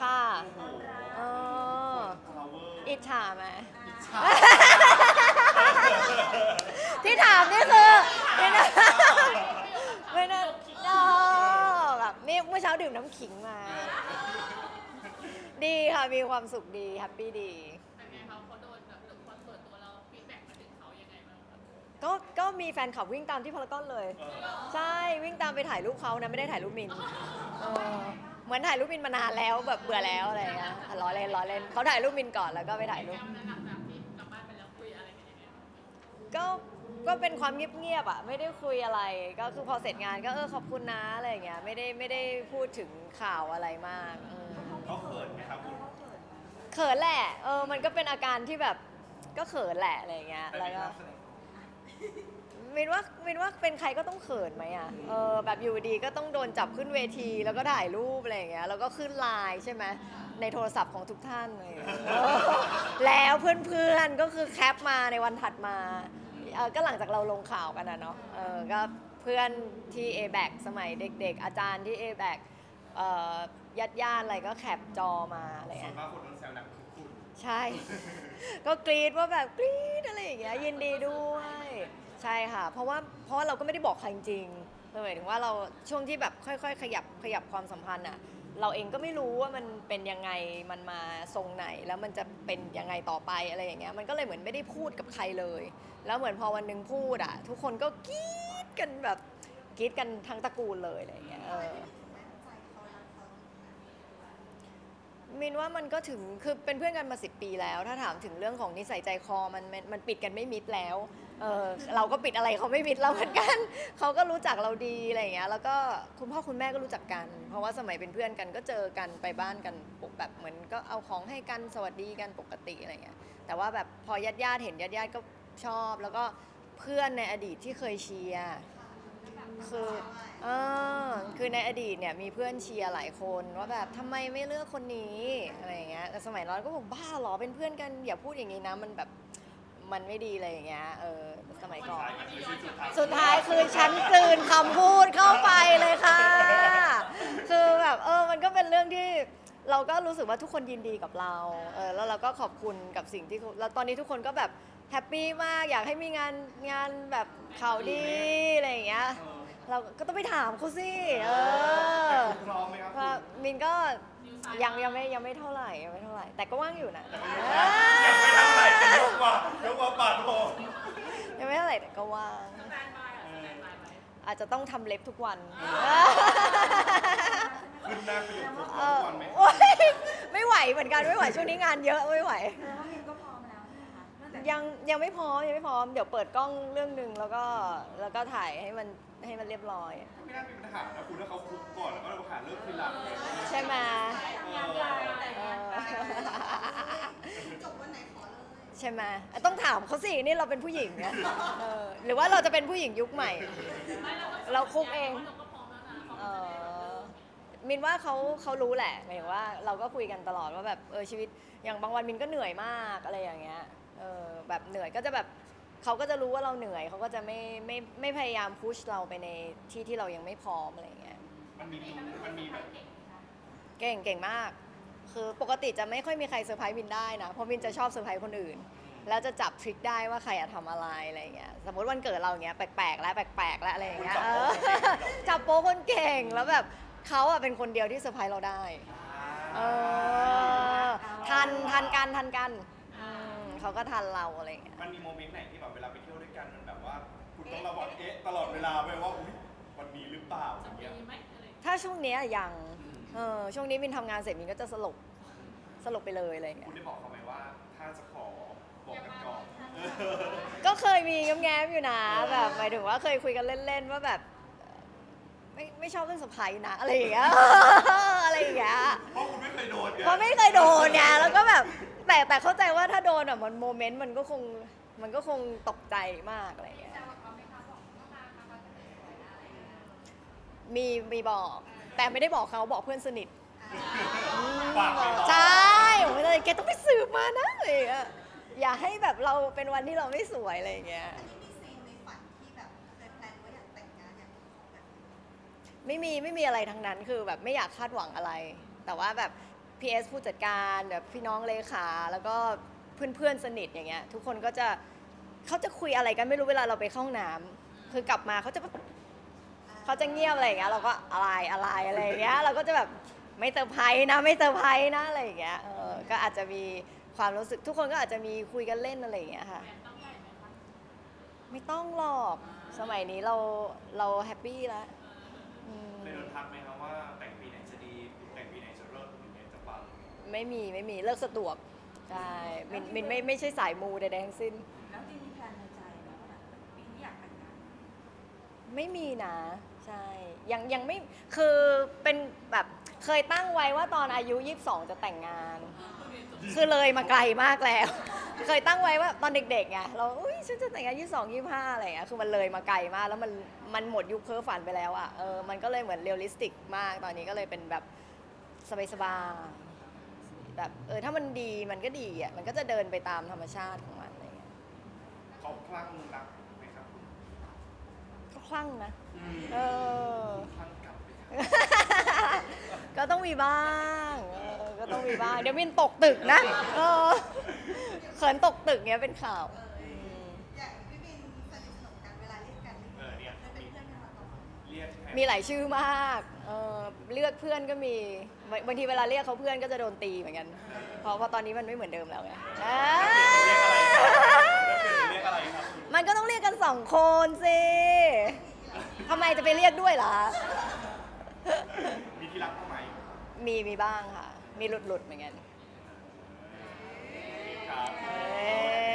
ค่ะโอ้โหเออพาวเวอร์อิจฉาไหมอิจฉาที่ถามนี่คือไม่น่าไม่น่าเออแบบนี่เมื่อเช้าดื่มน้ำขิงมา ดีค่ะ มีความสุขดี แฮปปี้ดีเป็นไงคะเขาโดนแบบคอนเสิร์ตตัวเราฟีดแบ็กมาถึงเขายังไงบ้างคะก็ก็มีแฟนคลับวิ่งตามที่พารากอนเลยเออใช่วิ่งตามไปถ่ายรูปเขานะ ไม่ได้ถ่ายรูปมินเออ เหมือนถ่ายรูปมินมานานแล้วแบบเบื่อแล้วอะไรอย่างเงี้ยล้อเล่นล้อเล่นเขาถ่ายรูปมินก่อนแล้วก็ไปถ่ายรูปแก้วนั้นหลังจากที่กลับบ้านไปแล้วคุยอะไรกันยังไงบ้างก็ก็เป็นความเงียบๆอะไม่ได้คุยอะไรก็คือพอเสร็จงานก็เออขอบคุณนะอะไรอย่างเงี้ยไม่ได้ไม่ได้พูดถึงข่าวอะไรมากอืมเขาเขินไหมครับคุณเขินแหละเออมันก็เป็นอาการที่แบบก็เขินแหละอะไรอย่างเงี้ยแต่แล้วไม่ก็น่าแสดง มินว่ามินว่าเป็นใครก็ต้องเขินไหมอะเออแบบอยู่ดีก็ต้องโดนจับขึ้นเวทีแล้วก็ถ่ายรูปอะไรอย่างเงี้ยแล้วก็ขึ้นไลน์ใช่ไหมในโทรศัพท์ของทุกท่านอะไรอย่างเลยเออแล้วเพื่อนๆก็คือแคปมาในวันถัดมาเออก็หลังจากเราลงข่าวกันนะเนาะเออก็เพื่อนที่ a b a c สมัยเด็ก ๆ อาจารย์ที่ a b a c เอ่อ ญาติญาติๆอะไรก็แคปจอมาอะไรส่วนเงี้ยมากคนโดนแซวหนักคือคุณใช่ ก็กรีดว่าแบบกรีดอะไรอย่างเงี้ยยินดีด้วย ใช่ค่ะ เพราะว่าเพราะว่าเราก็ไม่ได้บอกใครจริงๆหมายถึงว่าเราช่วงที่แบบค่อย ๆ ขยับขยับความสัมพันธ์อะ เราเองก็ไม่รู้ว่ามันเป็นยังไงมันมาทรงไหนแล้วมันจะเป็นยังไงต่อไปอะไรอย่างเงี้ยมันก็เลยเหมือนไม่ได้พูดกับใครเลย แล้วเหมือนพอวันหนึ่งพูดอะ ทุกคนก็กรีดกันแบบกรีดกันทั้งตระกูลเลยอะไรอย่างเงี้ยเออมิ นว่ามันก็ถึงคือเป็นเพื่อนกันมาสิปีแล้ว ถ้าถามถึงเรื่องของนิสัยใจคอมันมันมันปิดกันไม่มิดแล้วเออเราก็ปิดอะไรเขาไม่มิดเราเหมือนกัน เขาก็รู้จักเราดีอะไรอย่างเงี้ยแล้วก็คุณพ่อคุณแม่ก็รู้จักกัน เพราะว่าสมัยเป็นเพื่อนกันก็เจอกันไปบ้านกันแบบเหมือนก็เอาของให้กันสวัสดีกันปกติอะไรเงี้ยแต่ว่าแบบพอญาติญาติเห็นญาติญาติก็ชอบ แล้วก็เพื่อนในอดีตที่เคยเชียร์ คือเออคือในอดีตเนี่ยมีเพื่อนเชียร์หลายคนว่าแบบทำไมไม่เลือกคนนี้อะไรอย่างเงี้ยแต่สมัยเราก็บอกบ้าเหรอเป็นเพื่อนกันอย่าพูดอย่างนี้นะมันแบบมันไม่ดีอะไรอย่างเงี้ยเออสมัยก่อนท้ายก็คือสิ้นสุดท้ายสุดท้ายคือฉันกลืนคำพูดเข้าไปเลยค่ะ คือแบบเออมันก็เป็นเรื่องที่เราก็รู้สึกว่าทุกคนยินดีกับเราเออแล้วเราก็ขอบคุณกับสิ่งที่เขาแล้วตอนนี้ทุกคนก็แบบแฮปปี้มากอยากให้มีงานงานแบบข่าวดีอะไรอย่างเงี้ย เออเราก็ต้องไปถามเขาสิเออแต่คุณพร้อมไหมครับว่าคุณมินก็ยังยังไม่ยังไม่เท่าไหร่ยังไม่เท่าไหร่ แต่ก็ว่างอยู่นะยังไม่ทำอะไรกันยกว่ายกว่าปาดโผยังไม่เท่าไหร่แต่ก็ว่างสแตนบายอะสแตนบายไหมอาจจะต้องทำเล็บทุกวัน ขึ้นหน้าประโยคทุกเออวันไหม โอ๊ยไม่ไหวเหมือนกันไม่ไหวช่วงนี้งานเยอะไม่ไหว แสดงว่ามินก็พร้อมแล้วใช่ไหมคะตั้งแต่ยังยังไม่พร้อมยังไม่พร้อมเดี๋ยวเปิดกล้องเรื่องหนึ่งแล้วก็แล้วก็ถ่ายให้มัน ให้มันเรียบร้อย ไม่น่ามีปัญหานะคุณถ้าเขาคุกก่อนแล้วก็เราหาเลิกทีหลังเลยใช่ไหมงานใหญ่แต่งเองานใหญ่อจบวันไหนขอเลยใช่ไหมต้องถามเขาสินี่เราเป็นผู้หญิงนะเออหรือว่าเราจะเป็นผู้หญิงยุคใหม่ เราคุกเองเราก็พร้อมแล้วนะเขาเออมินว่าเขาเขารู้แหละหมายถึงว่าเราก็คุยกันตลอดว่าแบบเออชีวิตอย่างบางวันมินก็เหนื่อยมากอะไรอย่างเงี้ยเออแบบเหนื่อยก็จะแบบ เขาก็จะรู้ว่าเราเหนื่อย เขาก็จะไม่ไม่ไม่พยายามพุชเราไปในที่ที่เรายังไม่พร้อมอะไรอย่างเงี้ย มันมีมันมีแบบเก่งเก่งมาก คือปกติจะไม่ค่อยมีใครเซอร์ไพรส์มินได้นะ เพราะมินจะชอบเซอร์ไพรส์คนอื่น แล้วจะจับทริคได้ว่าใครอะทำอะไรอะไรอย่างเงี้ย สมมติวันเกิดเราอย่างเงี้ยแปลกๆแล้วแปลกๆแล้วอะไรอย่างเงี้ย เออ จับโป๊คนเก่ง แล้วแบบเขาอะเป็นคนเดียวที่เซอร์ไพรส์เราได้ เออ ทันทันกันทันกันอืม เขาก็ทันเราอะไรอย่างเงี้ย มันมีโมเมนต์ไหนที่แบบเวลาไปเที่ยวด้วยกันมันแบบว่า คุณต้องระวังเอ๊ะตลอดเวลาไปว่าอุ๊ยวันนี้หรือเปล่าอจะย่างมีเงี้ย ไหมอะไรอย่างเงี้ยถ้าช่วงเนี้ยยังเออช่วงนี้มินทำงานเสร็จมินก็จะสลบสลบไปเลยอะไรอย่างเงี้คุยณได้บอกเขาไหมว่า ถ้าจะขอบอกกันก่อนเออ ก็เคยมีแง้มๆอยู่นะแบบหมายถึงว่าเคยคุยกันเล่นๆว่าแบบไม่ไม่ชอบเรื่องสะพายนะอะไรอย่างเงี้ย อะไรอย่างเงี้ยเพราะคุณไม่เคยโดนไงเพราะไม่เคยโดนไง แล้วก็แบบแต่แต่เข้าใจว่าถ้าโดนอะมันโมเมนต์มันก็คงมันก็คงตกใจมากอะไรอย่างเงี้ยมีมีบอก แต่ไม่ได้บอกเขาบอกเพื่อนสนิทฝากไปต่อ ใช่ผมก็เลยแกต้องไปสืบมานะอะไรอย่างเงี้ยอย่าให้แบบเราเป็นวันที่เราไม่สวยอะไรอย่างเงี้ย อันนี้มีซีนในฝันที่แบบเคยแพลนว่าอยากแต่งงานอยากมีของแบบนี้ไม่มีไม่มีอะไรทั้งนั้นคือแบบไม่อยากคาดหวังอะไร แต่ว่าแบบ PS ผู้จัดการแบบพี่น้องเลขาแล้วก็เพื่อนๆสนิทอย่างเงี้ยทุกคนก็จะเขาจะคุยอะไรกันไม่รู้เวลาเราไปเข้าห้องน้ำคือกลับมาเขาจะแบบเขาจะเงียบอะไรอย่างเงี้ยเราก็อะไรอะไรอะไรอย่างเงี้ยเราก็จะแบบไม่เซอร์ไพรส์นะไม่เซอร์ไพรส์นะอะไรอย่างเงี้ยเออก็อาจจะมีความรู้สึกทุกคนก็อาจจะมีคุยกันเล่นอะไรอย่างเงี้ยค่ะ ไม่ต้องหรอกสมัยนี้เราเราแฮปปี้แล้ว อืมเคยโดนทักไหมครับว่าแต่งปีไหน ไม่มีไม่มีเลิกสะดวกใช่มินมินไม่ไม่ใช่สายมูใดๆทั้งสิ้น แล้วจริงมีแพลนในใจไหมว่าแบบปีนี้อยากแต่งงานไม่มีนะใช่ยังยังไม่คือเป็นแบบเคยตั้งไว้ว่าตอนอายุ 22 จะแต่งงาน คือเลยมาไกลมากแล้ว เคยตั้งไว้ว่าตอนเด็กๆไงเราอุ้ยฉันจะแต่งงาน 22 25 อะไรอย่างเงี้ยคือมันเลยมาไกลมาก แล้วมันมันหมดยุคเพ้อฝันไปแล้วอะเออมันก็เลยเหมือนเรียลลิสติกมากตอนนี้ก็เลยเป็นแบบสบายๆ แบบเออถ้ามันดีมันก็ดีอะมันก็จะเดินไปตามธรรมชาติของมันอะไรอย่างเงี้ยเขาคลั่งรักไหมครับก็คลั่งนะอืมเออคลั่งกลับไหมครับก็ต้องมีบ้างเออก็ต้องมีบ้าง เดี๋ยวมินตกตึกนะเออเขินตกตึกเนี้ยเป็นข่าว มีหลายชื่อมากเออเลือกเพื่อนก็มีบางบางทีเวลาเรียกเขาเพื่อนก็จะโดนตีเหมือนกัน เพราะเพราะตอนนี้มันไม่เหมือนเดิมแล้วไงอ่าเรียกอะไรครับมันก็ต้องเรียกกันสองคนสิทำไมจะไปเรียกด้วยล่ะ มีที่รักเข้าไหมมีมีบ้างค่ะ มีหลุดหลุดๆเหมือนกันครับ เอ้